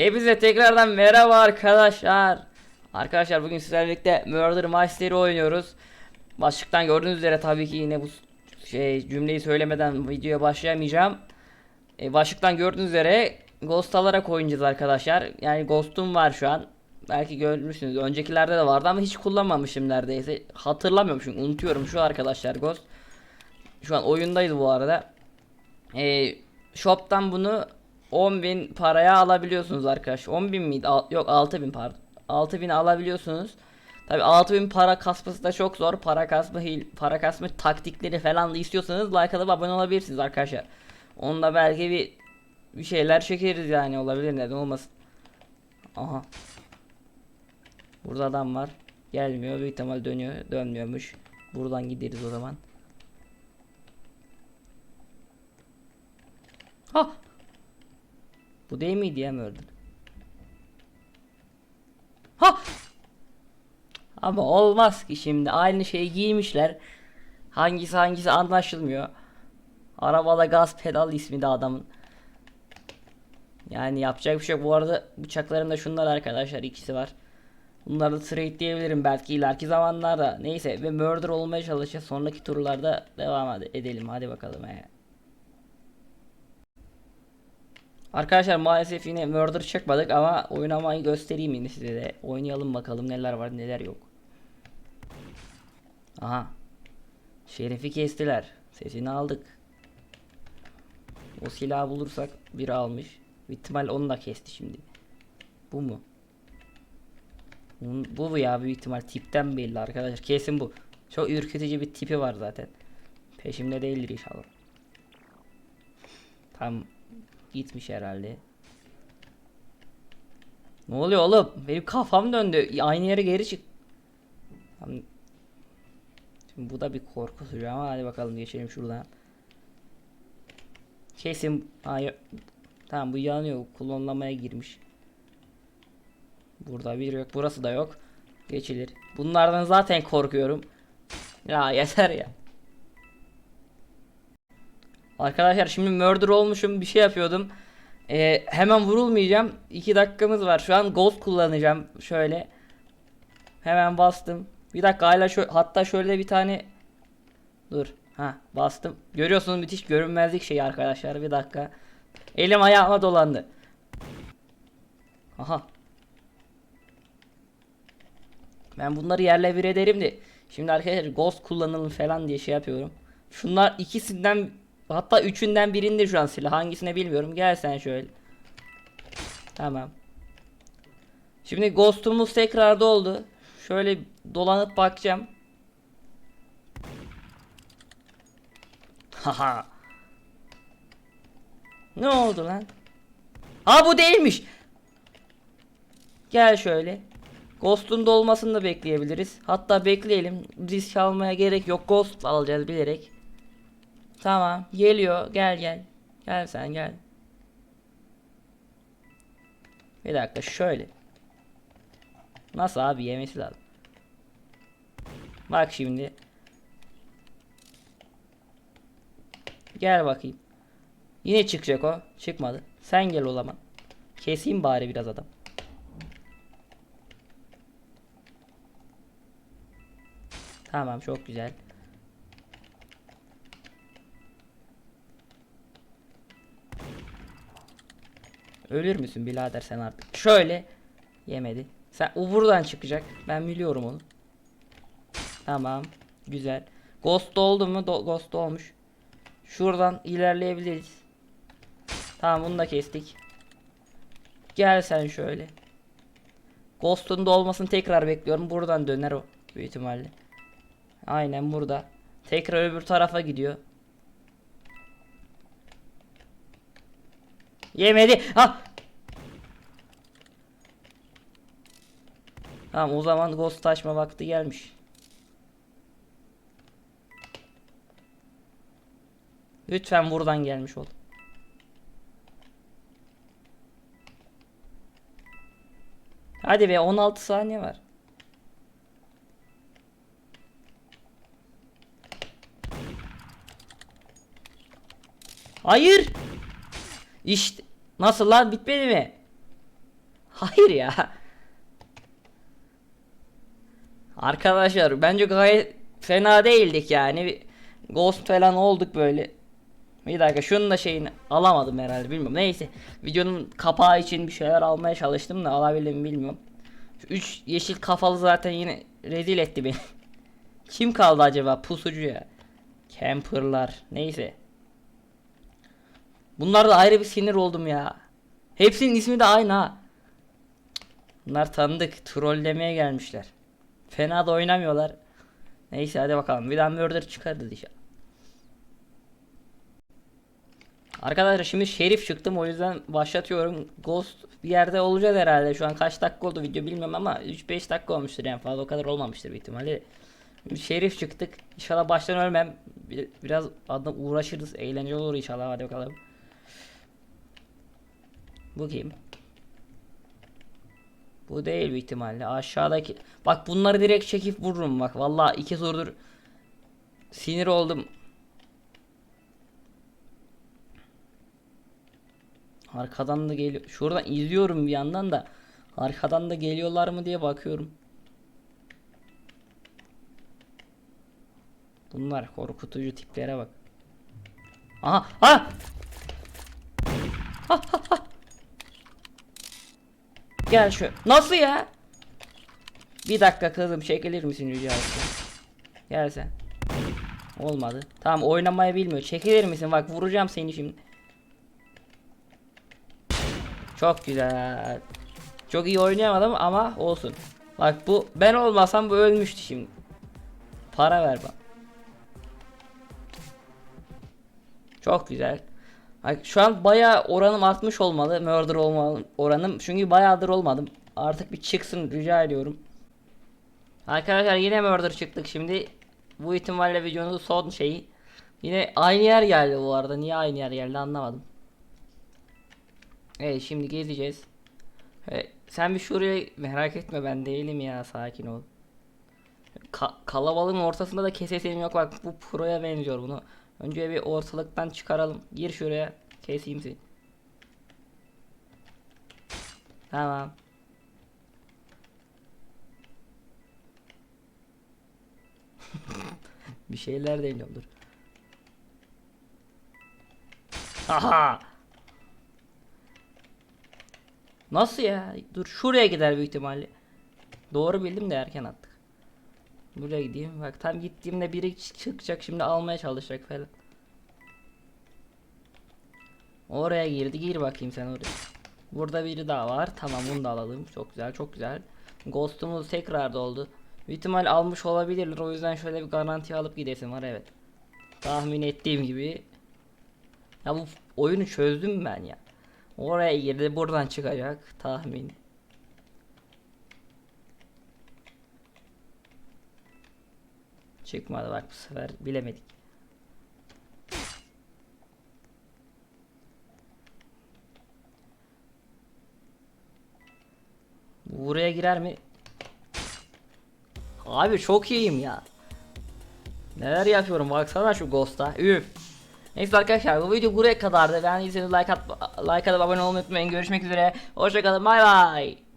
Hepinize tekrardan merhaba arkadaşlar. Arkadaşlar bugün sizlerle birlikte Murder Mystery oynuyoruz. Başlıktan gördüğünüz üzere tabii ki yine bu şey cümleyi söylemeden videoya başlayamayacağım. E, başlıktan gördüğünüz üzere Ghost alarak oynayacağız arkadaşlar. Yani Ghost'um var şu an. Belki görmüşsünüz. Öncekilerde de vardı ama hiç kullanmamışım neredeyse. Hatırlamıyorum çünkü unutuyorum şu arkadaşlar Ghost. Şu an oyundayız bu arada. E, shop'tan bunu 10.000 paraya alabiliyorsunuz arkadaşlar. 10.000 miydi? Al- yok 6.000 pardon. 6.000 alabiliyorsunuz. Tabi 6000 para kasması da çok zor. Para kasma hil, para kasma taktikleri falan da istiyorsanız like atıp abone olabilirsiniz arkadaşlar. Onda belki bir bir şeyler çekeriz yani olabilir neden olmasın. Aha. Burada adam var. Gelmiyor. Büyük ihtimal dönüyor. Dönmüyormuş. Buradan gideriz o zaman. Ha. Bu değil miydi ya Murder? Ha. Ama olmaz ki şimdi aynı şeyi giymişler. Hangisi hangisi anlaşılmıyor. Arabada gaz pedal ismi de adamın. Yani yapacak bir şey yok. Bu arada bıçaklarımda şunlar arkadaşlar ikisi var. Bunları da trade diyebilirim belki ileriki zamanlarda. Neyse ve murder olmaya çalışacağız. Sonraki turlarda devam ede- edelim. Hadi bakalım. He. Arkadaşlar maalesef yine murder çıkmadık ama oynamayı göstereyim yine size de. Oynayalım bakalım neler var neler yok. Aha. Şerif'i kestiler. Sesini aldık. O silahı bulursak biri almış. İhtimal onu da kesti şimdi. Bu mu? Bu bu ya büyük ihtimal tipten belli arkadaşlar. Kesin bu. Çok ürkütücü bir tipi var zaten. Peşimde değildir inşallah. Tam gitmiş herhalde. Ne oluyor oğlum? Benim kafam döndü. Aynı yere geri çık. Şimdi bu da bir korkutucu ama hadi bakalım geçelim şuradan. Kesin Hayır. Tamam bu yanıyor. Klonlamaya girmiş. Burada bir yok. Burası da yok. Geçilir. Bunlardan zaten korkuyorum. Ya yeter ya. Arkadaşlar şimdi murder olmuşum bir şey yapıyordum. Ee, hemen vurulmayacağım. 2 dakikamız var. Şu an ghost kullanacağım. Şöyle. Hemen bastım. Bir dakika hala şö hatta şöyle bir tane Dur. Ha bastım. Görüyorsunuz müthiş görünmezlik şeyi arkadaşlar. Bir dakika. Elim ayağıma dolandı. Aha. Ben bunları yerle bir ederim de. Şimdi arkadaşlar ghost kullanalım falan diye şey yapıyorum. Şunlar ikisinden hatta üçünden birinde şu an silah. Hangisine bilmiyorum. Gel sen şöyle. Tamam. Şimdi ghostumuz tekrar doldu. Şöyle dolanıp bakacağım. Haha. ne oldu lan? Ha bu değilmiş. Gel şöyle. Ghost'un dolmasını da bekleyebiliriz. Hatta bekleyelim. Risk almaya gerek yok. Ghost alacağız bilerek. Tamam. Geliyor. Gel gel. Gel sen gel. Bir dakika şöyle. Nasıl abi yemesi lazım. Bak şimdi. Gel bakayım. Yine çıkacak o. Çıkmadı. Sen gel o zaman. Keseyim bari biraz adam. Tamam çok güzel. Ölür müsün birader sen artık? Şöyle. Yemedi. Sen o buradan çıkacak. Ben biliyorum onu. Tamam. Güzel. Ghost oldu mu? Do ghost olmuş. Şuradan ilerleyebiliriz. Tamam bunu da kestik. Gel sen şöyle. Ghost'un da olmasını tekrar bekliyorum. Buradan döner o. Büyük ihtimalle. Aynen burada. Tekrar öbür tarafa gidiyor. Yemedi. Ha. Tamam o zaman ghost açma vakti gelmiş. Lütfen buradan gelmiş ol. Hadi be 16 saniye var. Hayır. İşte nasıl lan bitmedi mi? Hayır ya. Arkadaşlar bence gayet fena değildik yani. Ghost falan olduk böyle. Bir dakika şunun da şeyini alamadım herhalde bilmiyorum. Neyse videonun kapağı için bir şeyler almaya çalıştım da alabildim mi bilmiyorum. Şu üç yeşil kafalı zaten yine rezil etti beni. Kim kaldı acaba pusucu ya? Camperlar neyse. Bunlar da ayrı bir sinir oldum ya. Hepsinin ismi de aynı ha. Bunlar tanıdık. Trollemeye gelmişler. Fena da oynamıyorlar. Neyse hadi bakalım. Bir daha murder çıkarız inşallah. Arkadaşlar şimdi şerif çıktım o yüzden başlatıyorum. Ghost bir yerde olacağız herhalde. Şu an kaç dakika oldu video bilmiyorum ama 3-5 dakika olmuştur yani fazla o kadar olmamıştır büyük ihtimalle. Şerif çıktık. İnşallah baştan ölmem. Bir- Biraz adam uğraşırız. Eğlenceli olur inşallah. Hadi bakalım. Bu kim? Bu değil büyük ihtimalle. Aşağıdaki. Bak bunları direkt çekip vururum bak. Vallahi iki turdur sinir oldum. Arkadan da geliyor. Şuradan izliyorum bir yandan da. Arkadan da geliyorlar mı diye bakıyorum. Bunlar korkutucu tiplere bak. Aha! Ha! Ha, ha, ha. Gel şu. Nasıl ya? Bir dakika kızım çekilir misin rica etsem? Gel sen. Olmadı. Tamam oynamayı bilmiyor. Çekilir misin? Bak vuracağım seni şimdi. Çok güzel. Çok iyi oynayamadım ama olsun. Bak bu ben olmasam bu ölmüştü şimdi. Para ver bak. Çok güzel. Şu an bayağı oranım artmış olmalı. Murder olma oranım. Çünkü bayağıdır olmadım. Artık bir çıksın rica ediyorum. Arkadaşlar yine murder çıktık şimdi. Bu ihtimalle videonun son şeyi. Yine aynı yer geldi bu arada. Niye aynı yer geldi anlamadım. Evet şimdi gezeceğiz. Evet, sen bir şuraya merak etme ben değilim ya sakin ol. Ka- kalabalığın ortasında da kesesim yok bak bu proya benziyor bunu. Önce bir ortalıktan çıkaralım. Gir şuraya keseyim seni. Tamam. bir şeyler deniyorum dur. Aha! Nasıl ya? Dur şuraya gider büyük ihtimalle. Doğru bildim de erken attık. Buraya gideyim. Bak tam gittiğimde biri çık- çıkacak şimdi almaya çalışacak falan. Oraya girdi. Gir bakayım sen oraya. Burada biri daha var. Tamam bunu da alalım. Çok güzel çok güzel. Ghost'umuz tekrar doldu. Büyük almış olabilirler. O yüzden şöyle bir garanti alıp gidesim var evet. Tahmin ettiğim gibi. Ya bu oyunu çözdüm ben ya. Oraya girdi buradan çıkacak tahmin. Çıkmadı bak bu sefer bilemedik. Bu Buraya girer mi? Abi çok iyiyim ya. Neler yapıyorum baksana şu Ghost'a. Üf. Neyse arkadaşlar bu video buraya kadardı. Beğendiyseniz like at like atıp abone olmayı unutmayın. Görüşmek üzere. Hoşçakalın. Bay bay.